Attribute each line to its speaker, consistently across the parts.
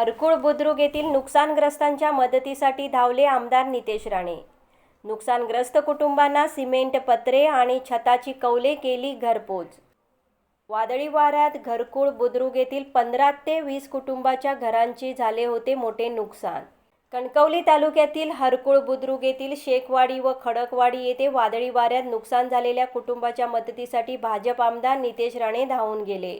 Speaker 1: हरकुळ बुद्रुक येथील नुकसानग्रस्तांच्या मदतीसाठी धावले आमदार नितेश राणे. नुकसानग्रस्त कुटुंबांना सिमेंट पत्रे आणि छताची कौले केली घरपोच. वादळी वाऱ्यात घरकुळ बुद्रुक येथील पंधरा ते वीस कुटुंबाच्या घरांचे झाले होते मोठे नुकसान. कणकवली तालुक्यातील हरकुळ बुद्रुक येथील शेखवाडी व खडकवाडी येथे वादळी वाऱ्यात नुकसान झालेल्या कुटुंबाच्या मदतीसाठी भाजप आमदार नितेश राणे धावून गेले.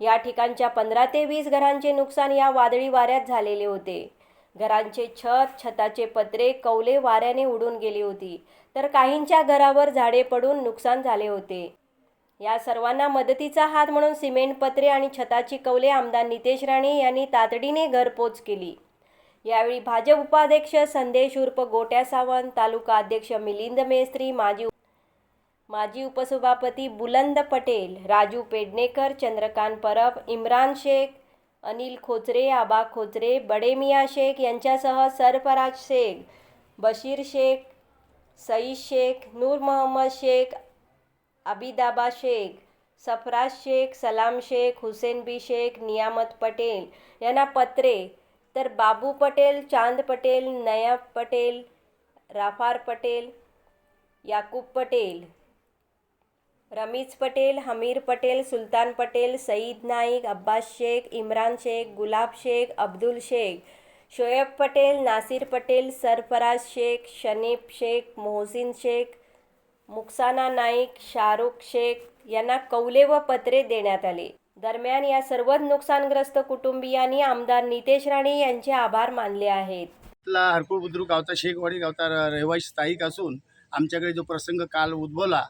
Speaker 1: या ठिकाणच्या पंधरा ते वीस घरांचे नुकसान या वादळी वाऱ्यात झालेले होते. घरांचे छत छताचे पत्रे कौले वाऱ्याने उडून गेली होती. तर काहींच्या घरावर झाडे पडून नुकसान झाले होते. या सर्वांना मदतीचा हात म्हणून सिमेंट पत्रे आणि छताची कौले आमदार नितेश राणे यांनी तातडीने घरपोच केली. यावेळी भाजप उपाध्यक्ष संदेश उर्फ गोट्या सावंत तालुका अध्यक्ष मिलिंद मेस्त्री माजी माजी उपसभापती बुलंद पटेल राजू पेडणेकर चंद्रकांत परब इम्रान शेख अनिल खोचरे आबा खोचरे बडे मिया शेख यांच्यासह सरफराज शेख बशीर शेख सईद शेख नूर मोहम्मद शेख अबिदाबा शेख सफराज शेख सलाम शेख हुसेन बी शेख नियामत पटेल यांना पत्रे. तर बाबू पटेल चांद पटेल नयब पटेल राफार पटेल याकूब पटेल रमीज पटेल हमीर पटेल सुलतान पटेल सईद नाईक अब्बास शेख इम्रान शेख गुलाब शेख अब्दुल शेख शोएब पटेल नासिर पटेल सरफराज शेख शनीफ शेख मोहसिन शेख मुक्साना नाईक शाहरुख शेख यांना कौले व पत्रे देण्यात आले. दरम्यान या सर्वच नुकसानग्रस्त कुटुंबियांनी आमदार नितेश राणे यांचे आभार मानले आहेत.
Speaker 2: हरकुळ बुद्रुक गावचा शेखवाडी गावचा रहिवासी स्थायिक असून आमच्याकडे जो प्रसंग काल उद्भवला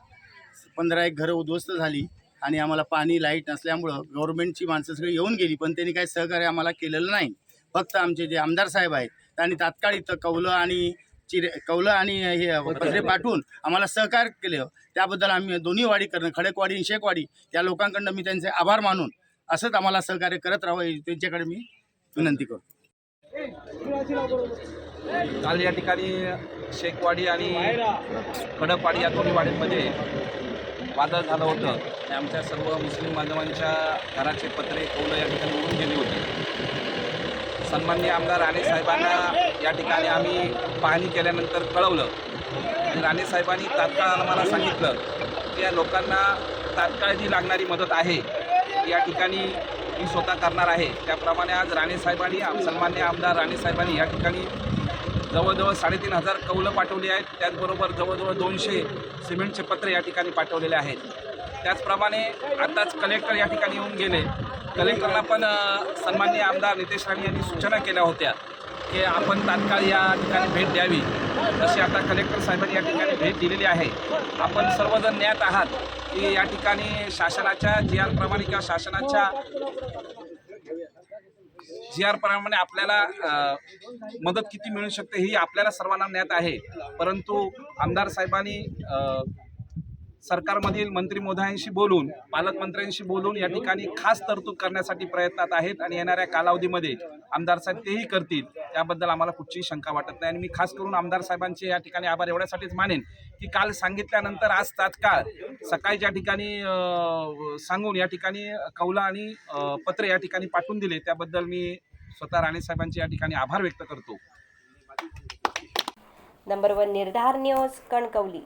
Speaker 2: पंधरा एक घरं उद्ध्वस्त झाली आणि आम्हाला पाणी लाइट नसल्यामुळं गव्हर्नमेंटची माणसं सगळी येऊन गेली पण त्यांनी काही सहकार्य आम्हाला केलेलं नाही. फक्त आमचे जे आमदार साहेब आहेत त्यांनी तात्काळ इथं कौलं आणि चिरे कौलं आणि हे पत्रे पाठवून आम्हाला सहकार्य केलं. त्याबद्दल आम्ही दोन्ही वाडी करणं खडकवाडी आणि शेखवाडी या लोकांकडनं मी त्यांचे आभार मानून असंच आम्हाला सहकार्य करत राहावं त्यांच्याकडे मी विनंती करतो.
Speaker 3: काल या ठिकाणी शेखवाडी आणि खडकवाडी या दोन्ही वाडींमध्ये वादळ झालं होतं आणि आमच्या सर्व मुस्लिम बांधवांच्या घराचे पत्रे कौलं या ठिकाणी उडून गेली होती. सन्माननीय आमदार राणे साहेबांना या ठिकाणी आम्ही पाहणी केल्यानंतर कळवलं. आणि राणे साहेबांनी तात्काळ आम्हाला सांगितलं की या लोकांना तात्काळ जी लागणारी मदत आहे या ठिकाणी मी स्वतः करणार आहे. त्याप्रमाणे आज राणे साहेबांनी सन्मान्य आमदार राणे साहेबांनी या ठिकाणी जवळजवळ साडेतीन हजार कौलं पाठवली आहेत. त्याचबरोबर जवळजवळ दोनशे सिमेंटचे पत्रे या ठिकाणी पाठवलेले आहेत. त्याचप्रमाणे आताच कलेक्टर या ठिकाणी येऊन गेले. कलेक्टरला पण अ, सन्माननीय आमदार नितेश राणे यांनी सूचना केल्या होत्या की आपण तात्काळ या ठिकाणी भेट द्यावी. तशी आता कलेक्टर साहेबांनी या ठिकाणी भेट दिलेली आहे. आपण सर्वजण ज्ञात आहात की या ठिकाणी शासनाच्या जी आर प्रमाणे किंवा शासनाच्या जी आर प्रमाणे आपल्याला मदत किती मिळू शकते ही आपल्याला सर्वांना ज्ञात आहे. परंतु आमदार साहेबांनी सरकारमधील मंत्री मोदयांशी बोलून पालकमंत्र्यांशी बोलून या ठिकाणी खास तरतूद करण्यासाठी प्रयत्नात आहेत आणि येणाऱ्या कालावधीमध्ये आमदार साहेब तेही करतील. त्याबद्दल आम्हाला कुठचीही शंका वाटत नाही आणि मी खास करून आमदार साहेबांचे या ठिकाणी आभार एवढ्यासाठीच मानेन की काल सांगितल्यानंतर आज तात्काळ सकाळी ज्या ठिकाणी सांगून या ठिकाणी कौला आणि पत्रे या ठिकाणी पाठवून दिले त्याबद्दल मी स्वतः राणे साहेबांचे या ठिकाणी आभार व्यक्त करतो.
Speaker 1: Number one Nirdhar news Kankavli.